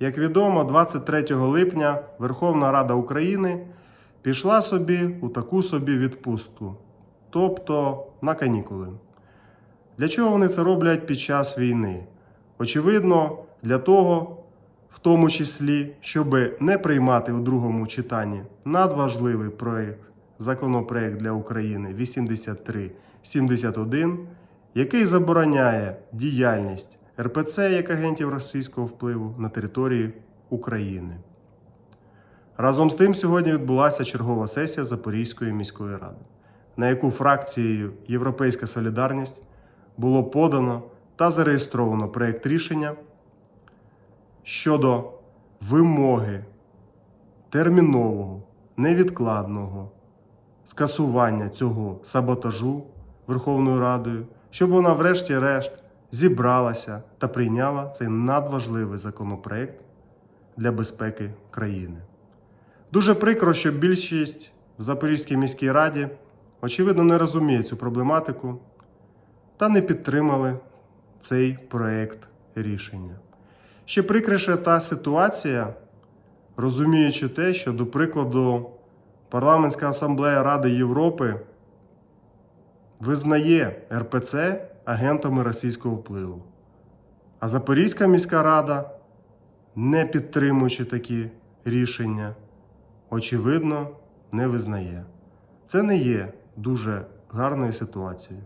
Як відомо, 23 липня Верховна Рада України пішла собі у таку собі відпустку, тобто на канікули. Для чого вони це роблять під час війни? Очевидно, для того, в тому числі, щоб не приймати у другому читанні надважливий проект, законопроект для України 8371, який забороняє діяльність РПЦ як агентів російського впливу на території України. Разом з тим, сьогодні відбулася чергова сесія Запорізької міської ради, на яку фракцією Європейська Солідарність було подано та зареєстровано проєкт рішення щодо вимоги термінового, невідкладного скасування цього саботажу Верховною Радою, щоб вона, врешті-решт, зібралася та прийняла цей надважливий законопроект для безпеки країни. Дуже прикро, що більшість в Запорізькій міській раді, очевидно, не розуміє цю проблематику та не підтримали цей проект рішення. Ще прикрише та ситуація, розуміючи те, що, до прикладу, Парламентська асамблея Ради Європи визнає РПЦ агентами російського впливу. А Запорізька міська рада, не підтримуючи такі рішення, очевидно, не визнає. Це не є дуже гарною ситуацією.